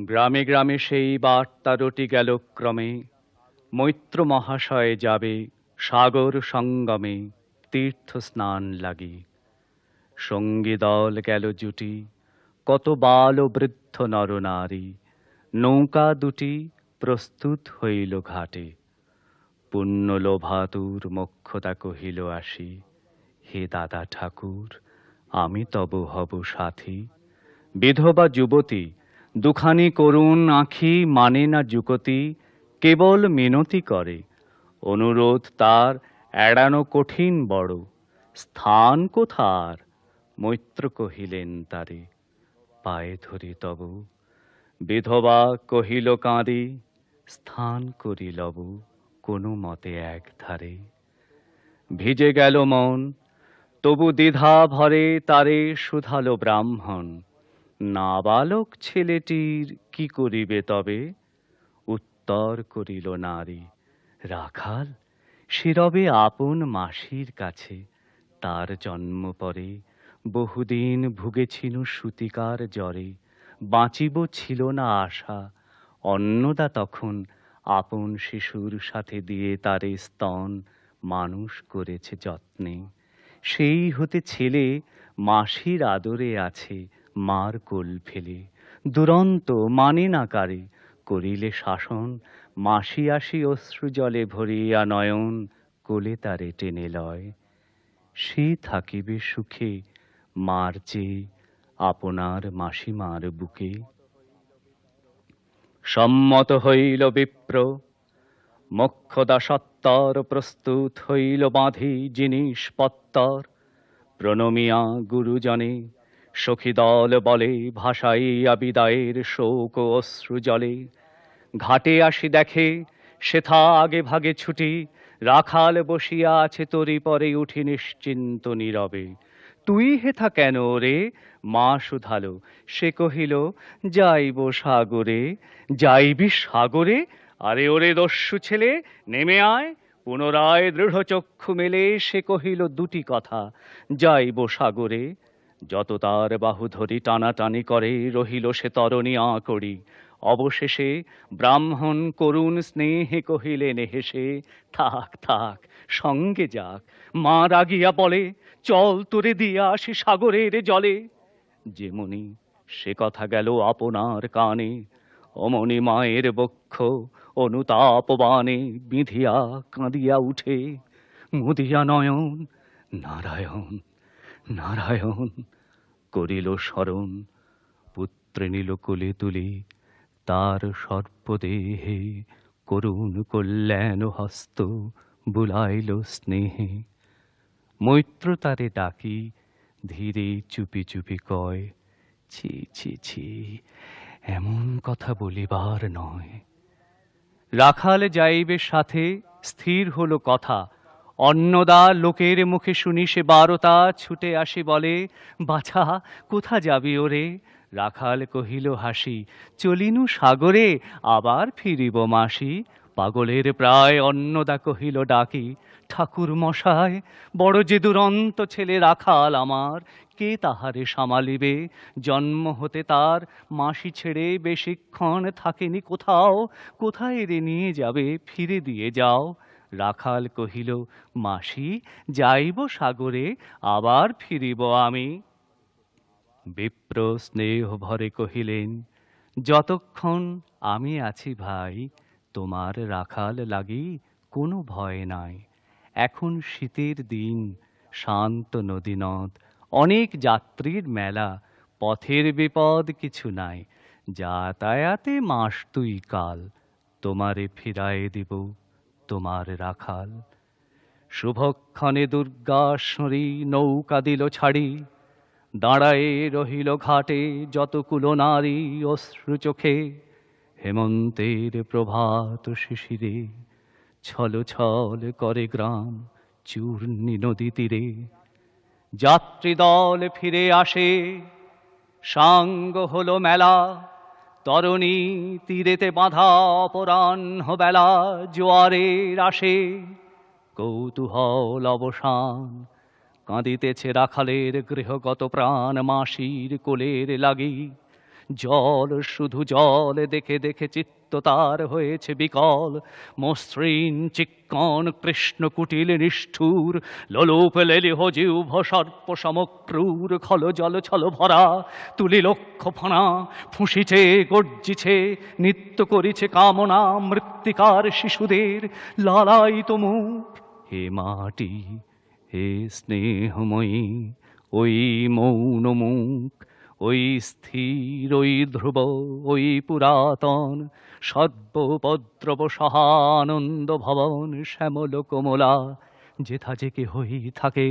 গ্রামে গ্রামে সেই বার্তা রটি গেল ক্রমে। মৈত্র মহাশয় যাবে সাগর সঙ্গমে তীর্থ স্নান লাগি। সঙ্গী দল গেল জুটি, কত বাল ও বৃদ্ধ নরনারী নৌকা দুটি প্রস্তুত হইল ঘাটে। পুণ্য লোভাতুর মক্ষতা কহিল আসি, হে দাদা ঠাকুর, আমি তব হব সাথী। বিধবা যুবতী দুখানি করুণ আঁখি মানে না যুকতি, কেবল মিনতি করে। অনুরোধ তার, এড়ানো কঠিন বড়। স্থান কোথার? মৈত্র কহিলেন তারে। পায়ে ধরি তব। বিধবা কহিল কাঁদি, স্থান করি লব কোনো মতে এক ধারে। ভিজে গেল মন, তবু দ্বিধা ভরে তারে শুধালো ব্রাহ্মণ। নাবালক ছেলেটির কি করিবে তবে? উত্তর করিল নারী, রাখাল শিরবে আপন মাসির কাছে। তার জন্ম পরে বহুদিন ভুগেছিল সুতিকার জ্বরে। বাঁচিব ছিল না আশা। অন্নদা তখন আপন শিশুর সাথে দিয়ে তারে স্তন মানুষ করেছে যত্নে। সেই হতে ছেলে মাসির আদরে আছে। মার কোল ফেলে, দুরন্ত মানে না কারে করিলে শাসন, মাসি আসি অশ্রু জলে ভরিয়া নয়ন, কোলে তারে টেনে লয়। সে থাকিবে সুখে, মার চেয়ে আপনার মাসিমার বুকে। সম্মত হইল বিপ্র, মক্ষদা সত্তর প্রস্তুত হইল বাঁধি জিনিসপত্তর, প্রণমিয়া গুরুজনে সখী দল বলে ভাসাইয়া বিদায়ের শোক অশ্রু জলে ঘাটে আসি দেখে সেথা আগে ভাগে ছুটি। রাখাল বসিয়া আছে তরি পরে, উঠি নিশ্চিন্ত নীরবে। তুই হেথা কেন রে? মা শুধালো। সে কহিল, যাইব সাগরে। যাইবি সাগরে? আরে ওরে দস্যু ছেলে, নেমে আয়। পুনরায় দৃঢ় চক্ষু মেলে, সে কহিল দুটি কথা। যাইব সাগরে। যত তার বাহু ধরি টানাটানি করে, রহিল সে তরণী আঁকড়ি। অবশেষে ব্রাহ্মণ করুণ স্নেহে কহিলেন হেসে থাক থাক, সঙ্গে যাক। মা রাগিয়া বলে, চল তোরে দিয়া আসি সাগরের জলে। যেমনি সে কথা গেল আপনার কানে, অমনি মায়ের বক্ষ অনুতাপবানে বিধিয়া কাঁদিয়া উঠে, মুদিয়া নয়ন, নারায়ণ নারায়ণ, করিল স্মরণ পুত্রে নিল কোলে তুলে, তার সর্পদেহে করুণ কল্যাণ হস্ত বুলাইল স্নেহে। মৈত্র তারে ডাকি, ধীরে চুপি চুপি কয়, ছি ছি ছি, এমন কথা বলিবার নয়। রাখাল যাইবে সাথে, স্থির হলো কথা। অন্নদা লোকের মুখে শুনি সে বারতা, ছুটে আসি বলে, বাছা, কোথা যাবি ওরে? রাখাল কহিল, হাসি, চলিনু সাগরে, আবার ফিরিব মাসি? পাগলের প্রায় অন্নদা কহিল, ডাকি, ঠাকুর মশায়, বড় যে দুরন্ত ছেলে রাখাল আমার, কে তাহারে সামালিবে? জন্ম হতে তার মাসি ছেড়ে বেশিক্ষণ থাকেনি কোথাও, কোথায় রে নিয়ে যাবে, ফিরে দিয়ে যাও। রাখাল কহিল, মাসি, যাইব সাগরে, আবার ফিরিব আমি। বিপ্র স্নেহ ভরে কহিলেন, যতক্ষণ আমি আছি ভাই, তোমার রাখাল লাগি কোনো ভয় নাই। এখন শীতের দিন, শান্ত নদী নদ অনেক যাত্রীর মেলা, পথের বিপদ কিছু নাই। যাতায়াতে মাস তুই কাল, তোমারে ফিরায়ে দিব। তোমার রাখাল, শুভক্ষণে দুর্গাশ্বরী নৌকা দিল ছাড়ি, দাঁড়ায়ে রহিল ঘাটে যতকুলো নারী অশ্রু চোখে, হেমন্তের প্রভাত শিশিরে ছল ছল করে গ্রাম চূর্ণি নদী তীরে। যাত্রীদল ফিরে আসে, সাঙ্গ হলো মেলা তরণী তীরেতে বাঁধা অপরাহ্ন বেলা জোয়ারের আসে। কৌতূহল অবসান, কাঁদিতেছে রাখালের গৃহগত প্রাণ, মাসির কোলের লাগি। জল, শুধু জল, দেখে দেখে চিত্ত তার হয়েছে বিকল। মসৃণ চিক্কন কৃষ্ণ কুটিল নিষ্ঠুর, লোলোপ, লেলিহ, জিহ্ব, সর্প, সমক্রূর, খল, জল, ছল, ভরা, তুলি, লক্ষ্য, ফণা, ফুঁসিছে, গর্জিছে, নিত্য করিছে কামনা, মৃত্তিকার শিশুদের লালায়িত মুখ হে মাটি, হে স্নেহময়ী, ওই মৌন মুখ ওই স্থির, ওই ধ্রুব, ওই পুরাতন সদ্যপদ্রব সহানন্দ ভবন শ্যামল কোমলা যেথা যে কে হই থাকে,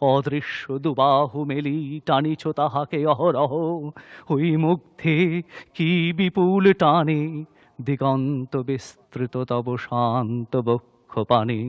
অদৃশ্য দুবাহু মেলি টানিছ তাহাকে অহরহ। ওই মুগ্ধে কি বিপুল টানে, দিগন্ত বিস্তৃত তব শান্ত বক্ষ পানে।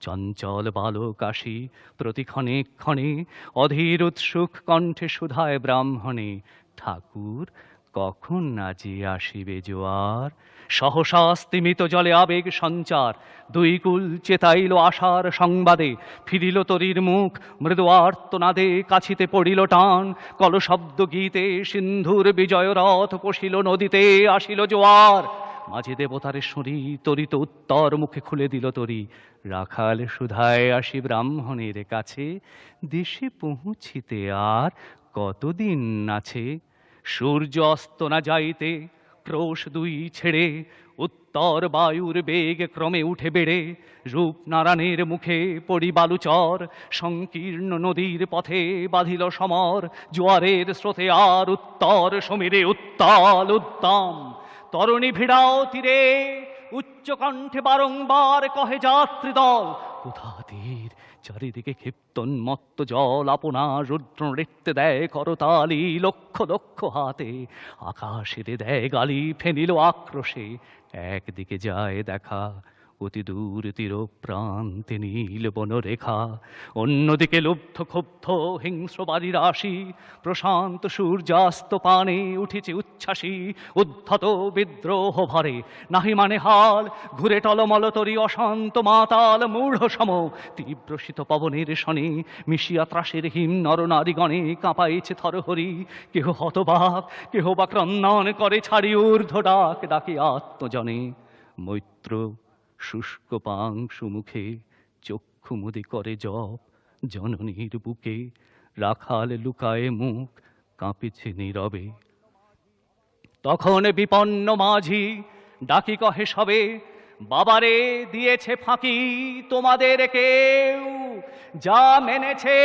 চঞ্চল বালক আসি প্রতিক্ষণে ক্ষণে, অধীর উৎসুক কণ্ঠে সুধায় ব্রাহ্মণে, ঠাকুর, কখন নাচে আসিবে জোয়ার? সহসা স্তিমিত জলে আবেগ সঞ্চার, দুই কুল চেতাইল আশার সংবাদে, ফিরিল তরির মুখ, মৃদু আর্তনাদে কাছিতে পড়িল টান, কলশব্দ গীতে সিন্ধুর বিজয় রথ পশিল নদীতে আসিল জোয়ার। মাঝে দেবতারে শুনি তরিত উত্তর মুখে খুলে দিল তরি। রাখাল সুধায় আসি ব্রাহ্মণের কাছে, দেশে পৌঁছিতে আর কতদিন আছে? সূর্য অস্ত না যাইতে, ক্রোশ দুই ছেড়ে, উত্তর বায়ুর বেগ ক্রমে উঠে বেড়ে, রূপনারায়ণের মুখে পড়ি বালুচর, সংকীর্ণ নদীর পথে বাঁধিল সমর, জোয়ারের স্রোতে আর উত্তর সমীরে উত্তাল উদ্দাম তরণী ভিড়াও তীরে, উচ্চ কণ্ঠে বারংবার কহে যাত্রী দল, কোথা তীর? চারিদিকে ক্ষিপ্তন্মত্ত জল আপনার রুদ্র নৃত্যে দেয় করতালি লক্ষ লক্ষ হাতে, আকাশে দেয় গালি ফেনিল আক্রোশে, একদিকে যায় দেখা অতি দূর তীর প্রান্তে নীল বনরেখা, অন্যদিকে লুব্ধ ক্ষুব্ধ হিংস্র বাড়ির রাশি, প্রশান্ত সূর্যাস্ত পানে উঠেছে উচ্ছ্বাসী, উদ্ধত বিদ্রোহ ভরে, নাহি মানে হাল, ঘুরে টলমল তরি অশান্ত মাতাল মূঢ় সম তীব্র শীত পবনের শনে, মিশিয়া ত্রাসের হিম নরনারীগণে কাঁপাইছে থরহরি, কেহ হতবাক, কেহ বা ক্রন্দন করে ছাড়ি ঊর্ধ্ব ডাক ডাকে আত্মজনে, মৈত্র শুষ্ক পাংশু মুখে চক্ষু মুদি করে জপ, জননীর বুকে রাখাল লুকায়ে মুখ কাঁপিছে নীরবে। তখন বিপন্ন মাঝি ডাকি কহে সবে, বাবারে, দিয়েছে ফাঁকি তোমাদের কেউ, যা মেনেছে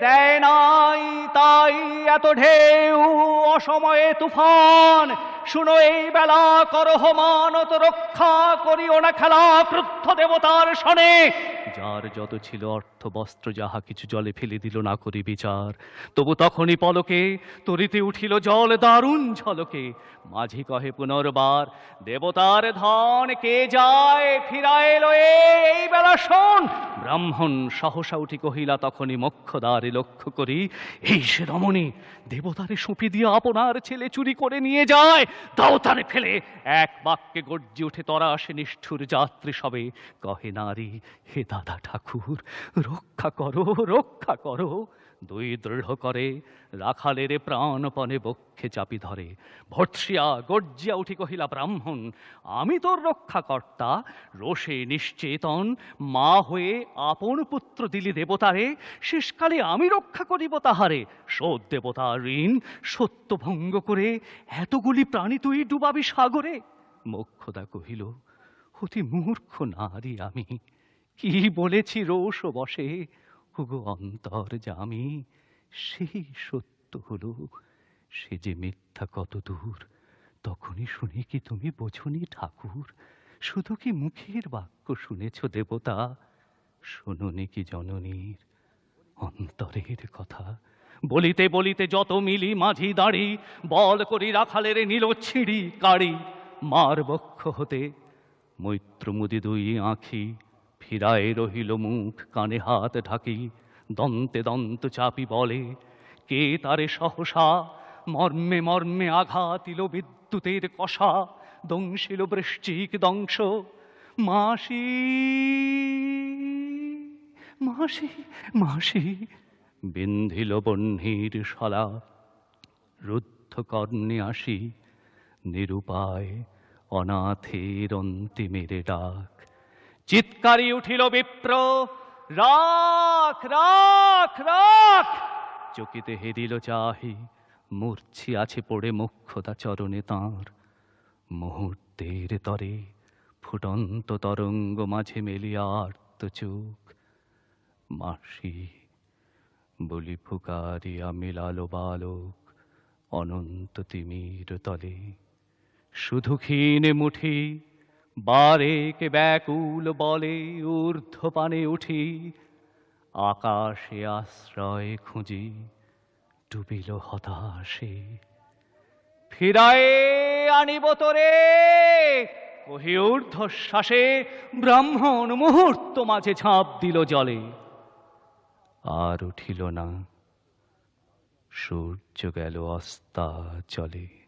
দেয় নাই তাই এত ঢেউ, অসময়ে তুফান শুনো এই বেলা করহ মানত রক্ষা করিও না খেলা ক্রুদ্ধ দেবতার শনে যার যত ছিল অর্থ বস্ত্র যাহা কিছু জলে ফেলে দিল না করি বিচার। তবু তখনই পলকে তরিতে উঠিল জল দারুণ ঝলকে। মাঝি কহে পুনর্বার, দেবতার ধন কে যায় ফিরায় লয়ে এই বেলা শোন? ব্রাহ্মণ সহসা উঠি কহিলা, তখনই মক্ষদ্বারে লক্ষ্য করি, এই সে রমণী দেবতারে সুপি দিয়ে আপনার ছেলে চুরি করে নিয়ে যায়। দাও তারে ফেলে। এক বাক্যে গর্জি উঠে তরা আসে নিষ্ঠুর যাত্রী সবে। কহে, নারী, হে দাদা ঠাকুর, রক্ষা করো রক্ষা করো। দুই দৃঢ় করে রাখালের প্রাণপণে বক্ষে চাপি ধরে। ভর্ষিয়া গর্জিয়া উঠি কহিলা, ব্রাহ্মণ, আমি তোর রক্ষাকর্তা। রোষে নিশ্চেতন, মা হয়ে আপন পুত্র দিলি দেবতারে। শেষকালে আমি রক্ষা করিব তাহারে। শোধ দেবতা ঋণ, সত্য ভঙ্গ করে এতগুলি প্রাণী তুই ডুবাবি সাগরে? মোক্ষদা কহিল, অতি মূর্খ নারী আমি। কি বলেছি রোষ বসে? হুগো অন্তর জামি সেই সত্য হলো, সে যে মিথ্যা কত দূর, তখনই শুনি কি তুমি বোঝনি ঠাকুর, শুধু কি মুখের বাক্য শুনেছ দেবতা? শোনি কি জননীর অন্তরের কথা? বলিতে বলিতে যত মিলি মাঝি দাঁড়ি, বল করি রাখালের নীল ছিঁড়ি কাড়ি, মার বক্ষ হতে, মৈত্রমুদি দুই আঁখি ফিরায় রহিল মুখ, কানে হাত ঢাকি, দন্তে দন্ত চাপি বলে, কে তারে সহসা? মর্মে মর্মে আঘাতিল বিদ্যুতের কষা, দংশিল বৃশ্চিক দংশ, মাসি মাসি মাসি, বিন্ধিল বহ্নির শলা রুদ্ধ কর্ণে আসি, নিরুপায় অনাথের অন্তিমের ডাক। চিৎকারি উঠিল বিপ্র, রাখ রাখ রাখ! চকিতে হেরিল চাহি, মূর্ছি আছে পড়ে মুখ্যতা চরণে তাঁর। মুহূর্তের তরে ফুটন্ত তরঙ্গ মাঝে মেলিয়া আর্ত চোখ। মাসি, বলি ফুকারিয়া মিলালো বালক, অনন্ত তিমির তলে। শুধু ক্ষীণ মুঠি বারেকে ব্যাকুল বলে ঊর্ধ্ব পানে উঠি, আকাশে আশ্রয় খুঁজি, ডুবিল হতাশে। ফিরায়ে আনিব তোরে, কহি ঊর্ধ্বশ্বাসে, ব্রাহ্মণ মুহূর্ত মাঝে ঝাঁপ দিল জলে। আর উঠিল না, সূর্য গেল অস্তা চলে